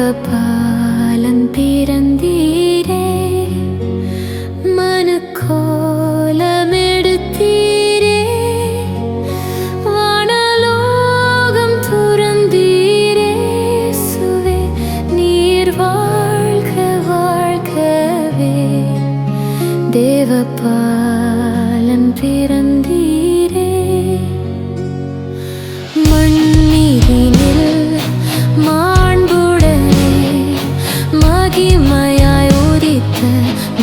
தேவபாலன் பிறந்தீரே மனுக்கோலம் எடுத்தீரே வானலோகம் துறந்தீரே சுவே நீர் வாழ்க வாழ்கவே தேவபாலன்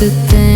sit there